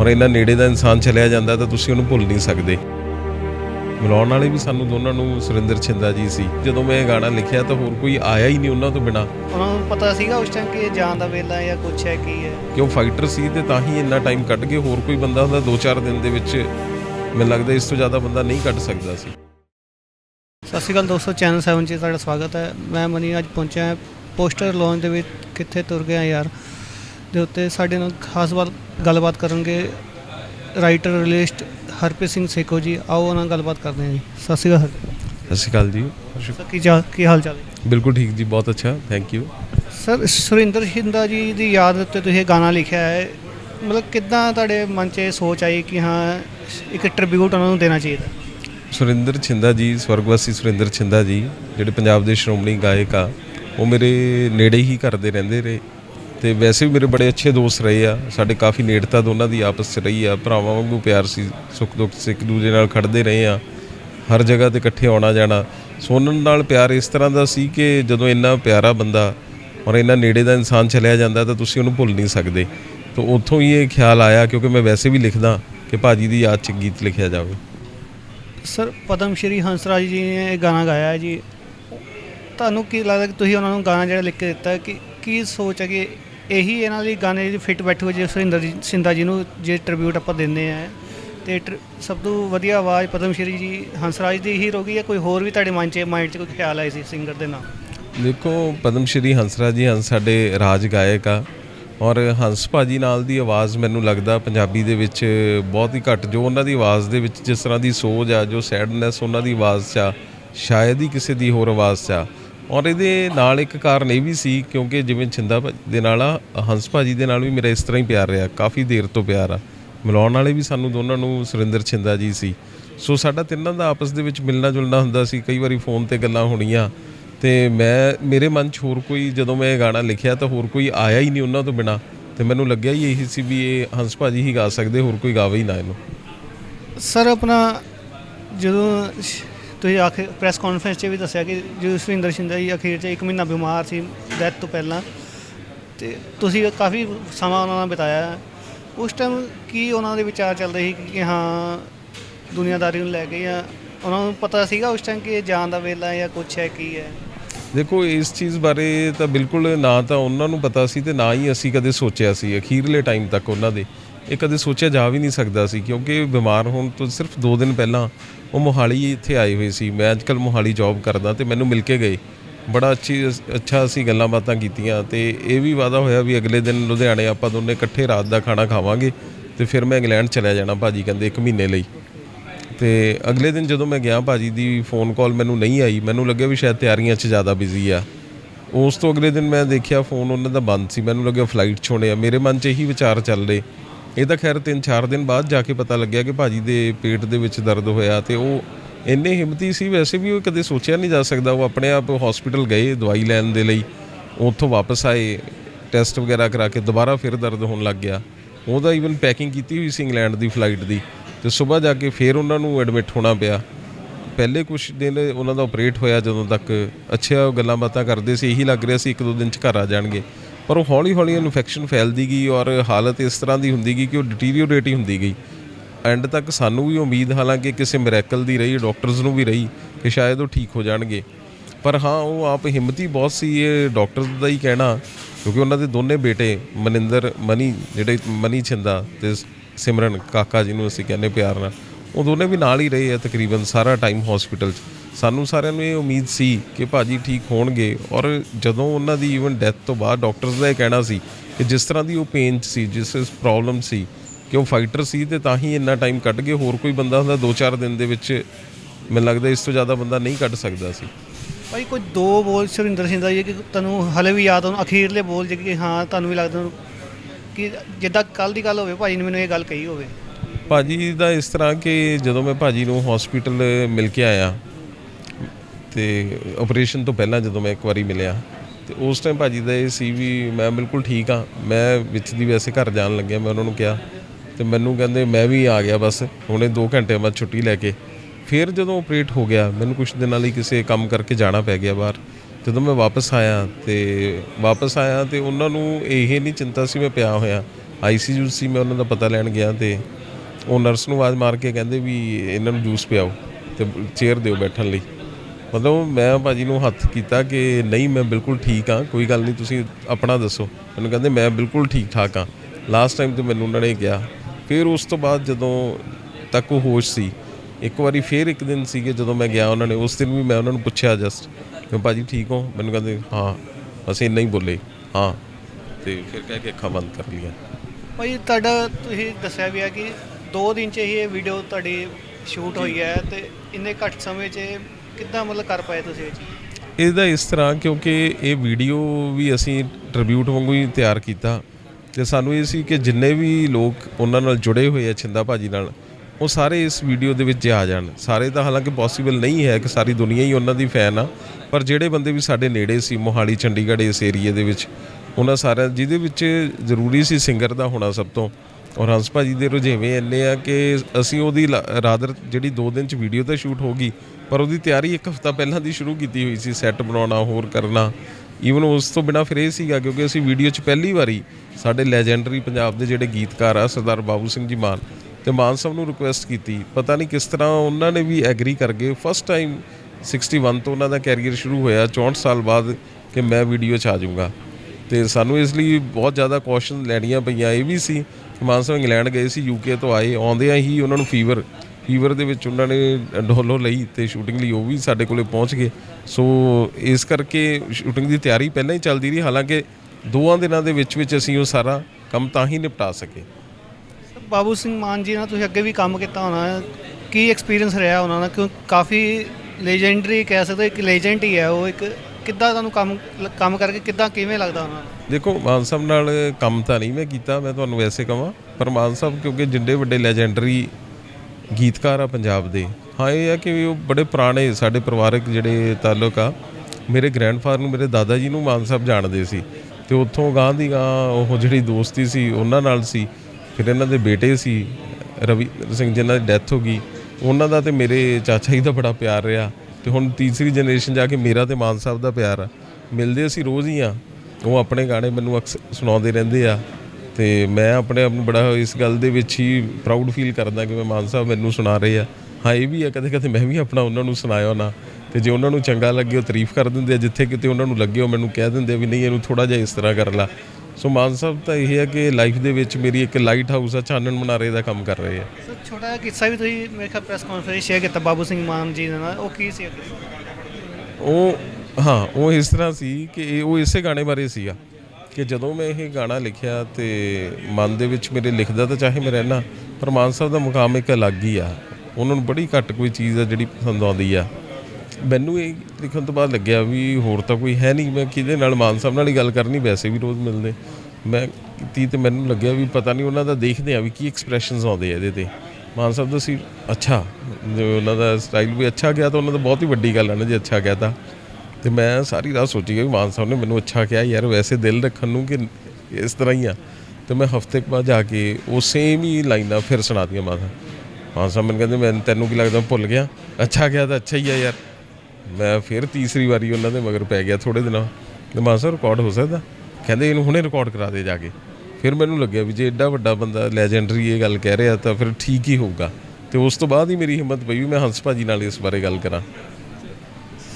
ਔਰ ਇੰਨਾ ਨੇੜੇ ਦਾ ਇਨਸਾਨ ਚਲਿਆ ਜਾਂਦਾ ਤਾਂ ਤੁਸੀਂ ਉਹਨੂੰ ਭੁੱਲ ਨਹੀਂ ਸਕਦੇ। ਮਿਲਾਉਣ ਵਾਲੇ ਵੀ ਸਾਨੂੰ ਦੋਨਾਂ ਨੂੰ ਸੁਰਿੰਦਰ ਛਿੰਦਾ ਜੀ ਸੀ। ਜਦੋਂ ਮੈਂ ਇਹ ਗਾਣਾ ਲਿਖਿਆ ਤਾਂ ਹੋਰ ਕੋਈ ਆਇਆ ਹੀ ਨਹੀਂ ਉਹਨਾਂ ਤੋਂ ਬਿਨਾ। ਉਹਨਾਂ ਨੂੰ ਪਤਾ ਸੀਗਾ ਉਸ ਟਾਈਮ ਕਿ ਇਹ ਜਾਣ ਦਾ ਵੇਲਾ ਜਾਂ ਕੁਛ ਹੈ ਕੀ ਹੈ। ਕਿ ਉਹ ਫਾਈਟਰ ਸੀ ਤੇ ਤਾਂ ਹੀ ਇੰਨਾ ਟਾਈਮ ਕੱਢ ਕੇ ਹੋਰ ਕੋਈ ਬੰਦਾ ਹੁੰਦਾ 2-4 ਦਿਨ ਦੇ ਵਿੱਚ ਮੈਨੂੰ ਲੱਗਦਾ ਇਸ ਤੋਂ ਜ਼ਿਆਦਾ ਬੰਦਾ ਨਹੀਂ ਕੱਢ ਸਕਦਾ ਸੀ। ਸਤਿ ਸ਼੍ਰੀ ਅਕਾਲ ਦੋਸਤੋ ਚੈਨਲ 7 'ਚ ਤੁਹਾਡਾ ਸਵਾਗਤ ਹੈ। ਮੈਂ ਮਨੀ ਅੱਜ ਪਹੁੰਚਿਆ ਹਾਂ ਪੋਸਟਰ ਲਾਂਚ ਦੇ ਵਿੱਚ। ਕਿੱਥੇ ਤੁਰ ਗਿਆ ਯਾਰ? ਦੇ ਉੱਤੇ ਸਾਡੇ ਨਾਲ ਖਾਸ ਬਾਤ ਗੱਲਬਾਤ ਕਰਨਗੇ ਰਾਈਟਰ ਰਿਲਿਸਟ ਹਰਪ੍ਰੀਤ ਸਿੰਘ ਸੇਖੋ ਜੀ। ਆਓ ਉਹਨਾਂ ਨਾਲ ਗੱਲਬਾਤ ਕਰਦੇ ਹਾਂ ਜੀ। ਸਤਿ ਸ਼੍ਰੀ ਅਕਾਲ ਸਤਿ ਸ਼੍ਰੀ ਅਕਾਲ ਜੀ। ਸਰ ਕੀ ਚਾ- ਕੀ ਹਾਲ ਚਾਲ ਹੈ? ਬਿਲਕੁਲ ਠੀਕ ਜੀ ਬਹੁਤ ਅੱਛਾ। Thank you sir Surinder Shinda ji ਦੀ ਯਾਦ ਉੱਤੇ ਤੁਸੀਂ ਇਹ ਗਾਣਾ ਲਿਖਿਆ ਹੈ। ਮਤਲਬ ਕਿੱਦਾਂ ਤੁਹਾਡੇ ਮਨ 'ਚ ਇਹ ਸੋਚ ਆਈ ਕਿ ਹਾਂ ਇੱਕ ਟ੍ਰਿਬਿਊਟ ਉਹਨਾਂ ਨੂੰ ਦੇਣਾ ਚਾਹੀਦਾ? ਸੁਰਿੰਦਰ ਛਿੰਦਾ ਜੀ ਸਵਰਗਵਾਸੀ ਸੁਰਿੰਦਰ ਛਿੰਦਾ ਜੀ ਜਿਹੜੇ ਪੰਜਾਬ ਦੇ ਸ਼੍ਰੋਮਣੀ ਗਾਇਕ ਆ ਉਹ ਮੇਰੇ ਨੇੜੇ ਹੀ ਘਰ ਦੇ ਰਹਿੰਦੇ ਰਹੇ। ਤੇ ਵੈਸੇ ਵੀ ਮੇਰੇ ਬੜੇ ਅੱਛੇ ਦੋਸਤ ਰਹੇ ਆ। ਸਾਡੇ ਕਾਫੀ ਨੇੜਤਾ ਦੋਨਾਂ ਦੀ ਆਪਸ 'ਚ ਰਹੀ ਆ। ਭਰਾਵਾਂ ਵਾਂਗੂ ਪਿਆਰ ਸੀ, ਸੁੱਖ ਦੁੱਖ 'ਚ ਇੱਕ ਦੂਜੇ ਨਾਲ ਖੜਦੇ ਰਹੇ ਆ। ਹਰ ਜਗ੍ਹਾ ਤੇ ਇਕੱਠੇ ਆਉਣਾ ਜਾਣਾ। ਸੋ ਨਾਲ ਪਿਆਰ ਇਸ ਤਰ੍ਹਾਂ ਦਾ ਸੀ ਕਿ ਜਦੋਂ ਇੰਨਾ ਪਿਆਰਾ ਬੰਦਾ ਔਰ ਇੰਨਾ ਨੇੜੇ ਦਾ ਇਨਸਾਨ ਚਲਿਆ ਜਾਂਦਾ ਤਾਂ ਤੁਸੀਂ ਉਹਨੂੰ ਭੁੱਲ ਨਹੀਂ ਸਕਦੇ। ਤਾਂ ਉੱਥੋਂ ਹੀ ਇਹ ਖਿਆਲ ਆਇਆ ਕਿਉਂਕਿ ਮੈਂ ਵੈਸੇ ਵੀ ਲਿਖਦਾ ਕਿ ਭਾਜੀ ਦੀ ਯਾਦ 'ਚ ਗੀਤ ਲਿਖਿਆ ਜਾਵੇ। ਸਰ, ਪਦਮ ਸ਼੍ਰੀ ਹੰਸਰਾਜ ਜੀ ਨੇ ਇਹ ਗਾਣਾ ਗਾਇਆ ਜੀ। ਤੁਹਾਨੂੰ ਕੀ ਲੱਗਦਾ ਕਿ ਤੁਸੀਂ ਉਹਨਾਂ ਨੂੰ ਗਾਣਾ ਜਿਹੜਾ ਲਿਖ ਕੇ ਦਿੱਤਾ ਕਿ ਕੀ ਸੋਚ ਹੈ ਕਿ ਇਹੀ ਇਹਨਾਂ ਦੀ ਗਾਣੇ ਦੀ ਫਿੱਟ ਬੈਠੂ ਜੇ ਸੁਰਿੰਦਰ ਜੀ ਸਿੰਦਾ ਜੀ ਨੂੰ ਜੇ ਟ੍ਰਿਬਿਊਟ ਆਪਾਂ ਦਿੰਦੇ ਆ। ਤੇ ਟਰ- ਸਭ ਤੋਂ ਵਧੀਆ ਆਵਾਜ਼ ਪਦਮ ਸ਼੍ਰੀ ਜੀ, ਹੰਸਰਾਜ ਦੀ ਹੀ ਰਹੂਗੀ ਹੈ ਕੋਈ ਹੋਰ ਵੀ ਤੁਹਾਡੇ ਮਨ 'ਚ ਮਾਈਂਡ 'ਚ ਕੋਈ ਖਿਆਲ ਆਏ ਸੀ ਸਿੰਗਰ ਦੇ ਨਾਮ ਦੇਖੋ, ਪਦਮ ਸ਼੍ਰੀ, ਹੰਸਰਾਜ ਜੀ, ਹੰਸ ਸਾਡੇ ਰਾਜ ਗਾਇਕ ਆ। ਔਰ ਹੰਸ ਭਾਜੀ ਨਾਲ ਦੀ ਆਵਾਜ਼ ਮੈਨੂੰ ਲੱਗਦਾ ਪੰਜਾਬੀ ਦੇ ਵਿੱਚ ਬਹੁਤ ਹੀ ਘੱਟ, ਜੋ ਉਹਨਾਂ ਦੀ ਆਵਾਜ਼ ਦੇ ਵਿੱਚ ਜਿਸ ਤਰ੍ਹਾਂ ਦੀ ਸੋਝ ਆ, ਜੋ ਸੈਡਨੈਸ ਉਹਨਾਂ ਦੀ ਆਵਾਜ਼ 'ਚ ਆ, ਸ਼ਾਇਦ ਹੀ ਕਿਸੇ ਦੀ ਹੋਰ ਆਵਾਜ਼ 'ਚ ਆ। ਔਰ ਇਹਦੇ ਨਾਲ ਇੱਕ ਕਾਰਨ ਇਹ ਵੀ ਸੀ ਕਿਉਂਕਿ ਜਿਵੇਂ ਛਿੰਦਾ ਭਾ- ਦੇ ਨਾਲ ਆ, ਹੰਸ ਭਾਜੀ ਦੇ ਨਾਲ ਵੀ ਮੇਰਾ ਇਸ ਤਰ੍ਹਾਂ ਹੀ ਪਿਆਰ ਰਿਹਾ, ਕਾਫੀ ਦੇਰ ਤੋਂ ਪਿਆਰ ਆ। ਮਿਲਾਉਣ ਵਾਲੇ ਵੀ ਸਾਨੂੰ ਦੋਨਾਂ ਨੂੰ ਸੁਰਿੰਦਰ ਛਿੰਦਾ ਜੀ ਸੀ। ਸੋ ਸਾਡਾ ਤਿੰਨਾਂ ਦਾ ਆਪਸ ਦੇ ਵਿੱਚ ਮਿਲਣਾ ਜੁਲਣਾ ਹੁੰਦਾ ਸੀ, ਕਈ ਵਾਰੀ ਫੋਨ ਤੇ ਗੱਲਾਂ ਹੋਣੀਆਂ। ਤੇ ਮੈਂ, ਮੇਰੇ ਮਨ 'ਚ ਹੋਰ ਕੋਈ ਜਦੋਂ ਮੈਂ ਇਹ ਗਾਣਾ ਲਿਖਿਆ ਤਾਂ ਹੋਰ ਕੋਈ ਆਇਆ ਹੀ ਨਹੀਂ ਉਹਨਾਂ ਤੋਂ ਬਿਨਾ। ਤੇ ਮੈਨੂੰ ਲੱਗਿਆ ਹੀ ਇਹੀ ਸੀ ਵੀ ਇਹ ਹੰਸ ਭਾਜੀ ਹੀ ਗਾ ਸਕਦੇ, ਹੋਰ ਕੋਈ ਗਾਵੇ ਹੀ ਨਾ ਇਹਨੂੰ। ਸਰ, ਆਪਣਾ ਜਦੋਂ ਸ਼- ਤੁਸੀਂ ਆਖਿਰ ਪ੍ਰੈਸ ਕਾਨਫਰੰਸ 'ਚ ਵੀ ਦੱਸਿਆ ਕਿ ਜੋ ਸੁਰਿੰਦਰ ਸ਼ਿੰਦਾ ਜੀ ਅਖੀਰ 'ਚ ਇੱਕ ਮਹੀਨਾ ਬਿਮਾਰ ਸੀ ਡੈਥ ਤੋਂ ਪਹਿਲਾਂ, ਤੇ ਤੁਸੀਂ ਕਾਫੀ ਸਮਾਂ ਉਹਨਾਂ ਨਾਲ ਬਿਤਾਇਆ। ਉਸ ਟਾਈਮ ਕੀ ਉਹਨਾਂ ਦੇ ਵਿਚਾਰ ਚੱਲਦੇ ਸੀ ਕਿ ਹਾਂ, ਦੁਨੀਆਦਾਰੀ ਨੂੰ ਲੈ ਕੇ ਜਾਂ ਉਹਨਾਂ ਨੂੰ ਪਤਾ ਸੀਗਾ ਉਸ ਟਾਈਮ ਕਿ ਇਹ ਜਾਣ ਦਾ ਵੇਲਾ ਜਾਂ ਕੁਛ ਹੈ, ਕੀ ਹੈ? ਦੇਖੋ, ਇਸ ਚੀਜ਼ ਬਾਰੇ ਤਾਂ ਬਿਲਕੁਲ ਨਾ ਤਾਂ ਉਹਨਾਂ ਨੂੰ ਪਤਾ ਸੀ ਤੇ ਨਾ ਹੀ ਅਸੀਂ ਕਦੇ ਸੋਚਿਆ ਸੀ, ਅਖੀਰਲੇ ਟਾਈਮ ਤੱਕ ਉਹਨਾਂ ਦੇ। ਇਹ ਕਦੇ ਸੋਚਿਆ ਜਾ ਵੀ ਨਹੀਂ ਸਕਦਾ ਸੀ, ਕਿਉਂਕਿ ਬਿਮਾਰ ਹੋਣ ਤੋਂ ਸਿਰਫ 2 ਦਿਨ ਪਹਿਲਾਂ ਉਹ ਮੋਹਾਲੀ ਇੱਥੇ ਆਏ ਹੋਏ ਸੀ। ਮੈਂ ਅੱਜਕੱਲ ਮੋਹਾਲੀ ਜੌਬ ਕਰਦਾ ਤੇ ਮੈਨੂੰ ਮਿਲ ਕੇ ਗਏ। ਬੜਾ ਅੱਛੀ, ਅੱਛਾ ਅਸੀਂ ਗੱਲਾਂ ਬਾਤਾਂ ਕੀਤੀਆਂ ਤੇ ਇਹ ਵੀ ਵਾਦਾ ਹੋਇਆ ਵੀ ਅਗਲੇ ਦਿਨ ਲੁਧਿਆਣੇ ਆਪਾਂ ਦੋਨੇ ਇਕੱਠੇ ਰਾਤ ਦਾ ਖਾਣਾ ਖਾਵਾਂਗੇ ਤੇ ਫਿਰ ਮੈਂ ਇੰਗਲੈਂਡ ਚਲਿਆ ਜਾਣਾ ਭਾਜੀ ਕਹਿੰਦੇ ਇੱਕ ਮਹੀਨੇ ਲਈ। ਤੇ ਅਗਲੇ ਦਿਨ ਜਦੋਂ ਮੈਂ ਗਿਆ ਭਾਜੀ ਦੀ ਫੋਨ ਕਾਲ ਮੈਨੂੰ ਨਹੀਂ ਆਈ, ਮੈਨੂੰ ਲੱਗਿਆ ਵੀ ਸ਼ਾਇਦ ਤਿਆਰੀਆਂ 'ਚ ਜ਼ਿਆਦਾ ਬਿਜ਼ੀ ਆ। ਉਸ ਤੋਂ ਅਗਲੇ ਦਿਨ ਮੈਂ ਦੇਖਿਆ ਫੋਨ ਉਹਨਾਂ ਦਾ ਬੰਦ ਸੀ, ਮੈਨੂੰ ਲੱਗਿਆ ਫਲਾਈਟ 'ਚ ਹੋਣੇ ਆ। ਮੇਰੇ ਮਨ 'ਚ ਇਹੀ ਵਿਚਾਰ ਚੱਲ ਰਹੇ ਇਹ ਤਾਂ ਖੈਰ 3-4 ਦਿਨ ਬਾਅਦ ਜਾ ਕੇ ਪਤਾ ਲੱਗਿਆ ਕਿ ਭਾਜੀ ਦੇ ਪੇਟ ਦੇ ਵਿੱਚ ਦਰਦ ਹੋਇਆ ਤੇ ਉਹ ਇੰਨੇ ਹਿੰਮਤੀ ਸੀ ਵੈਸੇ ਵੀ ਉਹ ਕਦੇ ਸੋਚਿਆ ਨਹੀਂ ਜਾ ਸਕਦਾ, ਉਹ ਆਪਣੇ ਆਪ ਹਸਪੀਟਲ ਗਏ ਦਵਾਈ ਲੈਣ ਦੇ ਲਈ, ਉੱਥੋਂ ਵਾਪਸ ਆਏ ਟੈਸਟ ਵਗੈਰਾ ਕਰਾ ਕੇ ਦੁਬਾਰਾ ਫਿਰ ਦਰਦ ਹੋਣ ਲੱਗ ਗਿਆ। ਉਹਦਾ ਈਵਨ ਪੈਕਿੰਗ ਕੀਤੀ ਹੋਈ ਸੀ ਇੰਗਲੈਂਡ ਦੀ ਫਲਾਈਟ ਦੀ ਤੇ ਸਵੇਰ ਜਾ ਕੇ ਫਿਰ ਉਹਨਾਂ ਨੂੰ ਐਡਮਿਟ ਹੋਣਾ ਪਿਆ। ਪਹਿਲੇ ਕੁਝ ਦਿਨ ਉਹਨਾਂ ਦਾ ਆਪਰੇਟ ਹੋਇਆ ਜਦੋਂ ਤੱਕ ਅੱਛਾ ਗੱਲਾਂ ਬਾਤਾਂ ਕਰਦੇ ਸੀ, ਇਹੀ ਲੱਗ ਰਿਹਾ ਸੀ ਇੱਕ ਦੋ ਦਿਨ ਚ ਘਰ ਆ ਜਾਣਗੇ। ਪਰ ਉਹ ਹੌਲੀ ਹੌਲੀ ਇਨਫੈਕਸ਼ਨ ਫੈਲਦੀ ਗਈ ਔਰ ਹਾਲਤ ਇਸ ਤਰ੍ਹਾਂ ਦੀ ਹੁੰਦੀ ਗਈ ਕਿ ਉਹ ਡਿਟੀਰੀਓਰੇਟ ਹੀ ਹੁੰਦੀ ਗਈ। ਐਂਡ ਤੱਕ ਸਾਨੂੰ ਵੀ ਉਮੀਦ ਹਾਲਾਂਕਿ ਕਿਸੇ ਮਿਰੈਕਲ ਦੀ ਰਹੀ ਡਾਕਟਰਸ ਨੂੰ ਵੀ ਰਹੀ ਕਿ ਸ਼ਾਇਦ ਉਹ ਠੀਕ ਹੋ ਜਾਣਗੇ। ਪਰ ਹਾਂ, ਉਹ ਆਪ ਹਿੰਮਤੀ ਬਹੁਤ ਸੀ, ਇਹ ਡਾਕਟਰਸ ਦਾ ਹੀ ਕਹਿਣਾ, ਕਿਉਂਕਿ ਉਹਨਾਂ ਦੇ ਦੋਨੇ ਬੇਟੇ, ਮਨਿੰਦਰ, ਮਨੀ, ਜਿਹੜੇ ਮਨੀ ਛਿੰਦਾ ਤੇ ਸਿਮਰਨ ਕਾਕਾ ਜਿਹਨੂੰ ਅਸੀਂ ਕਹਿੰਦੇ ਪਿਆਰ ਨਾਲ, ਉਹ ਦੋਨੇ ਵੀ ਨਾਲ ਹੀ ਰਹੇ ਆ ਤਕਰੀਬਨ ਸਾਰਾ ਟਾਈਮ ਹਸਪੀਟਲ 'ਚ। ਸਾਨੂੰ ਸਾਰਿਆਂ ਨੂੰ ਇਹ ਉਮੀਦ ਸੀ ਕਿ ਭਾਜੀ ਠੀਕ ਹੋਣਗੇ ਔਰ ਜਦੋਂ ਉਹਨਾਂ ਦੀ ਈਵਨ ਡੈਥ ਤੋਂ ਬਾਅਦ ਡਾਕਟਰਸ ਦਾ ਇਹ ਕਹਿਣਾ ਸੀ ਕਿ ਜਿਸ ਤਰ੍ਹਾਂ ਦੀ ਉਹ ਪੇਨ ਸੀ ਜਿਸ ਪ੍ਰੋਬਲਮ ਸੀ ਕਿ ਉਹ ਫਾਈਟਰ ਸੀ ਤੇ ਤਾਂ ਹੀ ਇੰਨਾ ਟਾਈਮ ਕੱਢ ਕੇ ਹੋਰ ਕੋਈ ਬੰਦਾ ਹੁੰਦਾ 2-4 ਦਿਨ ਦੇ ਵਿੱਚ ਮੈਨੂੰ ਲੱਗਦਾ ਇਸ ਤੋਂ ਜ਼ਿਆਦਾ ਬੰਦਾ ਨਹੀਂ ਕੱਢ ਸਕਦਾ ਸੀ। ਭਾਈ ਕੋਈ ਦੋ ਬੋਲ ਸੁਰਿੰਦਰ ਸ਼ਿੰਦਾ ਜੀ ਕਿ ਤੁਹਾਨੂੰ ਹਲੇ ਵੀ ਯਾਦ ਹੋਣ ਅਖੀਰਲੇ ਬੋਲ ਜਿਹੜੇ ਕਿ ਹਾਂ ਤੁਹਾਨੂੰ ਵੀ ਲੱਗਦਾ ਕਿ ਜਿੱਦਾਂ ਕੱਲ ਦੀ ਗੱਲ ਹੋਵੇ ਭਾਈ ਨੇ ਮੈਨੂੰ ਇਹ ਗੱਲ ਕਹੀ ਹੋਵੇ। ਭਾਜੀ ਦਾ ਇਸ ਤਰ੍ਹਾਂ ਕਿ ਜਦੋਂ ਮੈਂ ਭਾਜੀ ਨੂੰ ਹਸਪੀਟਲ ਮਿਲ ਕੇ ਆਇਆ ਤੇ ਆਪਰੇਸ਼ਨ ਤੋਂ ਪਹਿਲਾਂ ਜਦੋਂ ਮੈਂ ਇੱਕ ਵਾਰੀ ਮਿਲਿਆ, ਤੇ ਉਸ ਟਾਈਮ ਭਾਜੀ ਦਾ ਇਹ ਸੀ ਵੀ ਮੈਂ ਬਿਲਕੁਲ ਠੀਕ ਆ ਮੈਂ ਵਿੱਚ ਦੀ ਵੈਸੇ ਘਰ ਜਾਣ ਲੱਗਿਆ, ਮੈਂ ਉਹਨਾਂ ਨੂੰ ਕਿਹਾ, ਤੇ ਮੈਨੂੰ ਕਹਿੰਦੇ, ਮੈਂ ਵੀ ਆ ਗਿਆ ਬਸ, ਹੁਣੇ 2 ਘੰਟੇ ਬਾਅਦ ਛੁੱਟੀ ਲੈ ਕੇ। ਫਿਰ ਜਦੋਂ ਆਪਰੇਟ ਹੋ ਗਿਆ, ਮੈਨੂੰ ਕੁਝ ਦਿਨਾਂ ਲਈ ਕਿਸੇ ਕੰਮ ਕਰਕੇ ਜਾਣਾ ਪੈ ਗਿਆ ਬਾਹਰ। ਜਦੋਂ ਮੈਂ ਵਾਪਸ ਆਇਆ ਤੇ ਵਾਪਸ ਆਇਆ ਤੇ ਉਹਨਾਂ ਨੂੰ ਇਹ ਨਹੀਂ ਚਿੰਤਾ ਸੀ ਮੈਂ ਪਿਆ ਹੋਇਆ। ਆਈਸੀਯੂ ਸੀ, ਮੈਂ ਉਹਨਾਂ ਦਾ ਪਤਾ ਲੈਣ ਗਿਆ ਤੇ ਉਹ ਨਰਸ ਨੂੰ ਆਵਾਜ਼ ਮਾਰ ਕੇ ਕਹਿੰਦੇ ਵੀ ਇਹਨਾਂ ਨੂੰ ਜੂਸ ਪਿਆਓ ਤੇ ਚੇਅਰ ਦਿਓ ਬੈਠਣ ਲਈ। ਮਤਲਬ ਮੈਂ ਭਾਜੀ ਨੂੰ ਹੱਥ ਕੀਤਾ ਕਿ ਨਹੀਂ, ਮੈਂ ਬਿਲਕੁਲ ਠੀਕ ਹਾਂ, ਕੋਈ ਗੱਲ ਨਹੀਂ, ਤੁਸੀਂ ਆਪਣਾ ਦੱਸੋ। ਮੈਨੂੰ ਕਹਿੰਦੇ, ਮੈਂ ਬਿਲਕੁਲ ਠੀਕ ਠਾਕ ਹਾਂ। ਲਾਸਟ ਟਾਈਮ ਤੇ ਮੈਨੂੰ ਉਹਨਾਂ ਨੇ ਕਿਹਾ। ਫਿਰ ਉਸ ਤੋਂ ਬਾਅਦ ਜਦੋਂ ਤੱਕ ਉਹ ਹੋਸ਼ ਸੀ, ਇੱਕ ਵਾਰੀ ਫਿਰ ਇੱਕ ਦਿਨ ਸੀਗੇ ਜਦੋਂ ਮੈਂ ਗਿਆ ਉਹਨਾਂ ਨੇ, ਉਸ ਦਿਨ ਵੀ ਮੈਂ ਉਹਨਾਂ ਨੂੰ ਪੁੱਛਿਆ ਜਸਟ ਕਿ ਭਾਜੀ ਠੀਕ ਹੋ? ਮੈਨੂੰ ਕਹਿੰਦੇ, ਹਾਂ, ਅਸੀਂ ਇੰਨਾ ਹੀ ਬੋਲੇ, ਹਾਂ। ਤੇ ਫਿਰ ਕਹਿ ਕੇ ਅੱਖਾਂ ਬੰਦ ਕਰ ਲਈਆਂ। ਭਾਈ, ਤੁਹਾਡਾ ਤੁਸੀਂ ਦੱਸਿਆ ਵੀ ਹੈ ਕਿ 2 ਦਿਨ 'ਚ ਹੀ ਇਹ ਵੀਡੀਓ ਤੁਹਾਡੀ ਸ਼ੂਟ ਹੋਈ ਹੈ ਤੇ ਇੰਨੇ ਘੱਟ ਸਮੇਂ 'ਚ ਕਿੱਦਾਂ ਮਤਲਬ ਕਰ ਪਾਏ ਤੁਸੀਂ ਇਹ ਚੀਜ਼? ਇਹਦਾ ਇਸ ਤਰ੍ਹਾਂ ਕਿਉਂਕਿ ਇਹ ਵੀਡੀਓ ਵੀ ਅਸੀਂ ਟ੍ਰਿਬਿਊਟ ਵਾਂਗੂ ਹੀ ਤਿਆਰ ਕੀਤਾ ਤੇ ਸਾਨੂੰ ਇਹ ਸੀ ਕਿ ਜਿੰਨੇ ਵੀ ਲੋਕ ਉਹਨਾਂ ਨਾਲ ਜੁੜੇ ਹੋਏ ਆ ਛਿੰਦਾ ਭਾਜੀ ਨਾਲ, ਉਹ ਸਾਰੇ ਇਸ ਵੀਡੀਓ ਦੇ ਵਿੱਚ ਆ ਜਾਣ। ਸਾਰੇ ਤਾਂ ਹਾਲਾਂਕਿ ਪੋਸੀਬਲ ਨਹੀਂ ਹੈ ਕਿ ਸਾਰੀ ਦੁਨੀਆ ਹੀ ਉਹਨਾਂ ਦੀ ਫੈਨ ਆ, ਪਰ ਜਿਹੜੇ ਬੰਦੇ ਵੀ ਸਾਡੇ ਨੇੜੇ ਸੀ, ਮੋਹਾਲੀ, ਚੰਡੀਗੜ੍ਹ ਇਸ ਏਰੀਏ ਦੇ ਵਿੱਚ, ਉਹਨਾਂ ਸਾਰਿਆਂ ਜਿਹਦੇ ਵਿੱਚ ਜ਼ਰੂਰੀ ਸੀ ਸਿੰਗਰ ਦਾ ਹੋਣਾ ਸਭ ਤੋਂ ਔਰ ਹੰਸ ਭਾਜੀ ਦੇ ਰੁਝੇਵੇਂ ਇੰਨੇ ਆ ਕਿ ਅਸੀਂ ਉਹਦੀ ਰਾਦਰ ਜਿਹੜੀ 2 ਦਿਨ ਚ ਵੀਡੀਓ ਤਾਂ ਸ਼ੂਟ ਹੋ ਗਈ, ਪਰ ਉਹਦੀ ਤਿਆਰੀ ਇੱਕ ਹਫਤਾ ਪਹਿਲਾਂ ਦੀ ਸ਼ੁਰੂ ਕੀਤੀ ਹੋਈ ਸੀ ਸੈੱਟ ਬਣਾਉਣਾ, ਹੋਰ ਕਰਨਾ। ਈਵਨ ਉਸ ਤੋਂ ਬਿਨਾ ਫਿਰ ਇਹ ਸੀਗਾ ਕਿਉਂਕਿ ਅਸੀਂ ਵੀਡੀਓ 'ਚ ਪਹਿਲੀ ਵਾਰੀ ਸਾਡੇ ਲੈਜੈਂਡਰੀ ਪੰਜਾਬ ਦੇ ਜਿਹੜੇ ਗੀਤਕਾਰ ਆ, ਸਰਦਾਰ ਬਾਬੂ ਸਿੰਘ ਜੀ ਮਾਨ, ਤੇ ਮਾਨ ਸਾਹਿਬ ਨੂੰ ਰਿਕੁਐਸਟ ਕੀਤੀ। ਪਤਾ ਨਹੀਂ ਕਿਸ ਤਰ੍ਹਾਂ ਉਹਨਾਂ ਨੇ ਵੀ ਐਗਰੀ ਕਰ ਗਏ। ਫਸਟ ਟਾਈਮ 61 ਤੋਂ ਉਹਨਾਂ ਦਾ ਕੈਰੀਅਰ ਸ਼ੁਰੂ ਹੋਇਆ 64 ਸਾਲ ਬਾਅਦ ਕਿ ਮੈਂ ਵੀਡੀਓ 'ਚ ਆ ਜਾਊਂਗਾ। ਤੇ ਸਾਨੂੰ ਇਸ ਲਈ ਬਹੁਤ ਜ਼ਿਆਦਾ ਕੌਸ਼ਨ ਲੈਣੀਆਂ ਪਈਆਂ, ਇਹ ਵੀ ਸੀ। ਮਾਨ ਸਾਹਿਬ ਇੰਗਲੈਂਡ ਗਏ ਸੀ ਯੂਕੇ ਤੋਂ ਆਏ ਆਉਂਦਿਆਂ ਹੀ ਉਹਨਾਂ ਨੂੰ ਫੀਵਰ ਫੀਵਰ ਦੇ ਵਿੱਚ ਉਹਨਾਂ ਨੇ ਡੋਲੋ ਲਈ ਤੇ ਸ਼ੂਟਿੰਗ ਲਈ ਉਹ ਵੀ ਸਾਡੇ ਕੋਲੇ ਪਹੁੰਚ ਗਏ। ਸੋ ਇਸ ਕਰਕੇ ਸ਼ੂਟਿੰਗ ਦੀ ਤਿਆਰੀ ਪਹਿਲਾਂ ਹੀ ਚੱਲਦੀ ਰਹੀ ਹਾਲਾਂਕਿ ਦੋਵਾਂ ਦਿਨਾਂ ਦੇ ਵਿੱਚ ਵਿੱਚ ਅਸੀਂ ਉਹ ਸਾਰਾ ਕੰਮ ਤਾਂ ਹੀ ਨਿਪਟਾ ਸਕੇ। ਬਾਬੂ ਸਿੰਘ ਮਾਨ ਜੀ ਨਾਲ ਤੁਸੀਂ ਅੱਗੇ ਵੀ ਕੰਮ ਕੀਤਾ ਹੋਣਾ ਕੀ ਐਕਸਪੀਰੀਅੰਸ ਰਿਹਾ ਉਹਨਾਂ ਦਾ ਕਿਉਂ ਕਾਫੀ ਲੈਜੈਂਡਰੀ ਕਹਿ ਸਕਦੇ ਹੋ, ਇੱਕ ਲੈਜੈਂਡ ਹੀ ਹੈ ਉਹ ਇੱਕ ਕਿੱਦਾਂ ਤੁਹਾਨੂੰ ਕੰਮ ਕੰਮ ਕਰਕੇ ਕਿੱਦਾਂ ਕਿਵੇਂ ਲੱਗਦਾ ਉਹਨਾਂ ਨੂੰ? ਦੇਖੋ, ਮਾਨ ਸਾਹਿਬ ਨਾਲ ਕੰਮ ਤਾਂ ਨਹੀਂ ਮੈਂ ਕੀਤਾ, ਮੈਂ ਤੁਹਾਨੂੰ ਵੈਸੇ ਕਹਾਂ, ਪਰ ਮਾਨ ਸਾਹਿਬ ਕਿਉਂਕਿ ਜਿੰਨੇ ਵੱਡੇ ਲੈਜੈਂਡਰੀ ਗੀਤਕਾਰ ਆ ਪੰਜਾਬ ਦੇ, ਹਾਂ, ਇਹ ਆ ਕਿ ਉਹ ਬੜੇ ਪੁਰਾਣੇ ਸਾਡੇ ਪਰਿਵਾਰਕ ਜਿਹੜੇ ਤਾਲੁਕ ਆ, ਮੇਰੇ ਗ੍ਰੈਂਡਫਾਦਰ ਨੂੰ, ਮੇਰੇ ਦਾਦਾ ਜੀ ਨੂੰ ਮਾਨ ਸਾਹਿਬ ਜਾਣਦੇ ਸੀ, ਤੇ ਉੱਥੋਂ ਗਾਂ ਦੀ ਗਾਂ ਉਹ ਜਿਹੜੀ ਦੋਸਤੀ ਸੀ, ਉਹਨਾਂ ਨਾਲ ਸੀ, ਫਿਰ ਇਹਨਾਂ ਦੇ ਬੇਟੇ ਸੀ, ਰਵੀ ਸਿੰਘ, ਜਿਨ੍ਹਾਂ ਦੀ ਡੈਥ ਹੋ ਗਈ, ਉਹਨਾਂ ਦਾ ਤੇ ਮੇਰੇ ਚਾਚਾ ਜੀ ਦਾ ਬੜਾ ਪਿਆਰ ਰਿਹਾ ਤੇ ਹੁਣ ਤੀਸਰੀ ਜਨਰੇਸ਼ਨ ਜਾ ਕੇ ਮੇਰਾ ਤੇ ਮਾਨ ਸਾਹਿਬ ਦਾ ਪਿਆਰ ਆ। ਮਿਲਦੇ ਅਸੀਂ ਰੋਜ਼ ਹੀ ਆ। ਉਹ ਆਪਣੇ ਗਾਣੇ ਮੈਨੂੰ ਅਕਸਰ ਸੁਣਾਉਂਦੇ ਰਹਿੰਦੇ ਆ। ਤੇ ਮੈਂ ਆਪਣੇ ਆਪ ਨੂੰ ਬੜਾ ਇਸ ਗੱਲ ਦੇ ਵਿੱਚ ਹੀ ਪ੍ਰਾਊਡ ਫੀਲ ਕਰਦਾ ਕਿ ਮੈਂ ਮਾਨ ਸਾਹਿਬ ਮੈਨੂੰ ਸੁਣਾ ਰਹੇ ਆ। ਹਾਂ, ਇਹ ਵੀ ਆ ਕਦੇ ਕਦੇ ਮੈਂ ਵੀ ਆਪਣਾ ਉਹਨਾਂ ਨੂੰ ਸੁਣਾਇਆ ਨਾ। ਤੇ ਜੇ ਉਹਨਾਂ ਨੂੰ ਚੰਗਾ ਲੱਗੇ, ਉਹ ਤਾਰੀਫ ਕਰ ਦਿੰਦੇ ਆ। ਜਿੱਥੇ ਕਿਤੇ ਉਹਨਾਂ ਨੂੰ ਲੱਗੇ, ਉਹ ਮੈਨੂੰ ਕਹਿ ਦਿੰਦੇ ਵੀ ਨਹੀਂ, ਇਹਨੂੰ ਥੋੜਾ ਜਿਹਾ ਇਸ ਤਰ੍ਹਾਂ ਕਰ ਲਾ। ਸੋ ਮਾਨ ਸਾਹਿਬ ਤਾਂ ਇਹ ਹੈ ਕਿ ਲਾਈਫ ਦੇ ਵਿੱਚ ਮੇਰੀ ਇੱਕ ਲਾਈਟ ਹਾਊਸ ਆ ਚਾਨਣ ਮਨਾਰੇ ਦਾ ਕੰਮ ਕਰ ਰਹੇ ਆ। ਸਰ ਛੋਟਾ ਜਿਹਾ ਕਿੱਸਾ ਵੀ ਤੁਸੀਂ ਮੇਰੇ ਖਿਆਲ ਪ੍ਰੈਸ ਕਾਨਫਰੰਸ ਸ਼ੇਅਰ ਕੀਤਾ ਬਾਬੂ ਸਿੰਘ ਮਾਨ ਜੀ ਦੇ ਨਾਲ। ਉਹ ਕੀ ਸੀ ਉਹ ਹਾਂ ਉਹ ਇਸ ਤਰ੍ਹਾਂ ਸੀ ਕਿ ਇਹ ਉਹ ਇਸੇ ਗਾਣੇ ਬਾਰੇ ਸੀਗਾ ਕਿ ਜਦੋਂ ਮੈਂ ਇਹ ਗਾਣਾ ਲਿਖਿਆ ਤੇ ਮਨ ਦੇ ਵਿੱਚ ਮੇਰੇ ਲਿਖਦਾ ਤਾਂ ਚਾਹੇ ਮੈਂ ਰਹਿਣਾ ਪਰ ਮਾਨ ਸਾਹਿਬ ਦਾ ਮੁਕਾਮ ਇੱਕ ਅਲੱਗ ਹੀ ਆ। ਉਹਨਾਂ ਨੂੰ ਬੜੀ ਘੱਟ ਕੋਈ ਚੀਜ਼ ਆ ਜਿਹੜੀ ਪਸੰਦ ਆਉਂਦੀ ਆ। ਮੈਨੂੰ ਇਹ ਲਿਖਣ ਤੋਂ ਬਾਅਦ ਲੱਗਿਆ ਵੀ ਹੋਰ ਤਾਂ ਕੋਈ ਹੈ ਨਹੀਂ। ਮੈਂ ਕਿਹਦੇ ਨਾਲ, ਮਾਨ ਸਾਹਿਬ ਨਾਲ ਹੀ ਗੱਲ ਕਰਨੀ, ਵੈਸੇ ਵੀ ਰੋਜ਼ ਮਿਲਦੇ। ਮੈਂ ਕੀਤੀ ਤੇ ਮੈਨੂੰ ਲੱਗਿਆ ਵੀ ਪਤਾ ਨਹੀਂ ਉਹਨਾਂ ਦਾ ਦੇਖਦੇ ਆ ਵੀ ਕੀ ਐਕਸਪ੍ਰੈਸ਼ਨਸ ਆਉਂਦੇ ਆ ਇਹਦੇ ਤੇ। ਮਾਨ ਸਾਹਿਬ ਦਾ ਸੀ ਅੱਛਾ, ਜੋ ਉਹਨਾਂ ਦਾ ਸਟਾਈਲ ਵੀ ਅੱਛਾ ਗਿਆ ਤਾਂ ਉਹਨਾਂ ਦਾ ਬਹੁਤ ਹੀ ਵੱਡੀ ਗੱਲ ਹੈ ਨਾ ਜੇ ਅੱਛਾ ਗਿਆ ਤਾਂ। ਤੇ ਮੈਂ ਸਾਰੀ ਰਾਤ ਸੋਚੀ ਗਿਆ ਵੀ ਮਾਨ ਸਾਹਿਬ ਨੇ ਮੈਨੂੰ ਅੱਛਾ ਕਿਹਾ, ਯਾਰ ਵੈਸੇ ਦਿਲ ਰੱਖਣ ਨੂੰ ਕਿ ਇਸ ਤਰ੍ਹਾਂ ਹੀ ਆ। ਤੇ ਮੈਂ ਹਫ਼ਤੇ ਕੁ ਬਾਅਦ ਜਾ ਕੇ ਉਹ ਸੇਮ ਹੀ ਲਾਈਨਾਂ ਫਿਰ ਸੁਣਾਤੀਆਂ ਮਾਨ ਸਾਹਿਬ ਮਾਨ ਸਾਹਿਬ ਮੈਨੂੰ ਕਹਿੰਦੇ, ਮੈਂ ਤੈਨੂੰ ਕੀ ਲੱਗਦਾ, ਭੁੱਲ ਗਿਆ? ਅੱਛਾ ਗਿਆ ਤਾਂ ਅੱਛਾ ਹੀ ਆ ਯਾਰ। ਮੈਂ ਫਿਰ ਤੀਸਰੀ ਵਾਰੀ ਉਹਨਾਂ ਦੇ ਮਗਰ ਪੈ ਗਿਆ ਥੋੜੇ ਦਿਨਾਂ। ਤੇ ਮਾਨ ਸਾਹਿਬ ਰਿਕਾਰਡ ਹੋ ਸਕਦਾ? ਕਹਿੰਦੇ ਇਹਨੂੰ ਹੁਣੇ ਰਿਕਾਰਡ ਕਰਾ ਦੇ ਜਾ ਕੇ। ਫਿਰ ਮੈਨੂੰ ਲੱਗਿਆ ਵੀ ਜੇ ਐਡਾ ਵੱਡਾ ਬੰਦਾ ਲੈਜੈਂਡਰੀ ਇਹ ਗੱਲ ਕਹਿ ਰਿਹਾ ਤਾਂ ਫਿਰ ਠੀਕ ਹੀ ਹੋਊਗਾ। ਤੇ ਉਸ ਤੋਂ ਬਾਅਦ ਹੀ ਮੇਰੀ ਹਿੰਮਤ ਪਈ ਵੀ ਮੈਂ ਹੰਸ ਭਾਜੀ ਨਾਲ ਇਸ ਬਾਰੇ ਗੱਲ ਕਰਾਂ।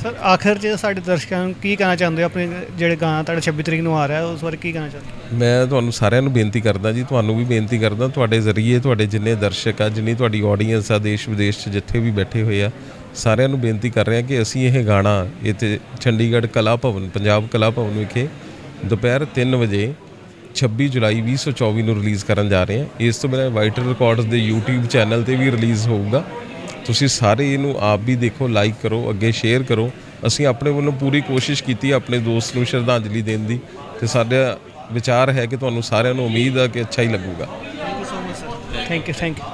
ਸਰ ਆਖਰ 'ਚ ਸਾਡੇ ਦਰਸ਼ਕਾਂ ਨੂੰ ਕੀ ਕਹਿਣਾ ਚਾਹੁੰਦੇ ਹੋ? ਆਪਣੇ ਜਿਹੜੇ ਗਾਣਾ ਤੁਹਾਡਾ 26 ਤਰੀਕ ਨੂੰ ਆ ਰਿਹਾ ਉਸ ਬਾਰੇ ਕੀ ਕਹਿਣਾ ਚਾਹੁੰਦੇ? ਮੈਂ ਤੁਹਾਨੂੰ ਸਾਰਿਆਂ ਨੂੰ ਬੇਨਤੀ ਕਰਦਾ ਜੀ ਤੁਹਾਨੂੰ ਵੀ ਬੇਨਤੀ ਕਰਦਾ ਤੁਹਾਡੇ ਜ਼ਰੀਏ ਤੁਹਾਡੇ ਜਿੰਨੇ ਦਰਸ਼ਕ ਆ ਜਿੰਨੀ ਤੁਹਾਡੀ ਆਡੀਅנס ਆ ਦੇਸ਼ ਵਿਦੇਸ਼ 'ਚ ਜਿੱਥੇ ਵੀ ਬੈਠੇ ਹੋਏ ਆ ਸਾਰਿਆਂ ਨੂੰ ਬੇਨਤੀ ਕਰ ਰਹੇ ਹਾਂ ਕਿ ਅਸੀਂ ਇਹ ਗਾਣਾ ਇੱਥੇ ਚੰਡੀਗੜ੍ਹ ਕਲਾ ਭਵਨ ਪੰਜਾਬ ਕਲਾ ਭਵਨ ਵਿਖੇ ਦੁਪਹਿਰ 3 ਵਜੇ 26 ਜੁਲਾਈ 2024 ਨੂੰ ਰਿਲੀਜ਼ ਕਰਨ ਜਾ ਰਹੇ ਹਾਂ। ਇਸ ਤੋਂ ਬਿਨਾਂ ਵਾਈਟਰ ਰਿਕਾਰਡਸ ਦੇ YouTube ਚੈਨਲ ਤੇ ਵੀ ਰਿਲੀਜ਼ ਹੋਊਗਾ। ਤੁਸੀਂ ਸਾਰੇ ਇਹਨੂੰ ਆਪ ਵੀ ਦੇਖੋ ਲਾਈਕ ਕਰੋ ਅੱਗੇ ਸ਼ੇਅਰ ਕਰੋ। ਅਸੀਂ ਆਪਣੇ ਵੱਲੋਂ ਪੂਰੀ ਕੋਸ਼ਿਸ਼ ਕੀਤੀ ਹੈ ਆਪਣੇ ਦੋਸਤ ਨੂੰ ਸ਼ਰਧਾਂਜਲੀ ਦੇਣ ਦੀ ਤੇ ਸਾਡਾ ਵਿਚਾਰ ਹੈ ਕਿ ਤੁਹਾਨੂੰ ਸਾਰਿਆਂ ਨੂੰ ਉਮੀਦ ਹੈ ਕਿ ਅੱਛਾ ਹੀ ਲੱਗੂਗਾ। Thank you so much sir thank you thank you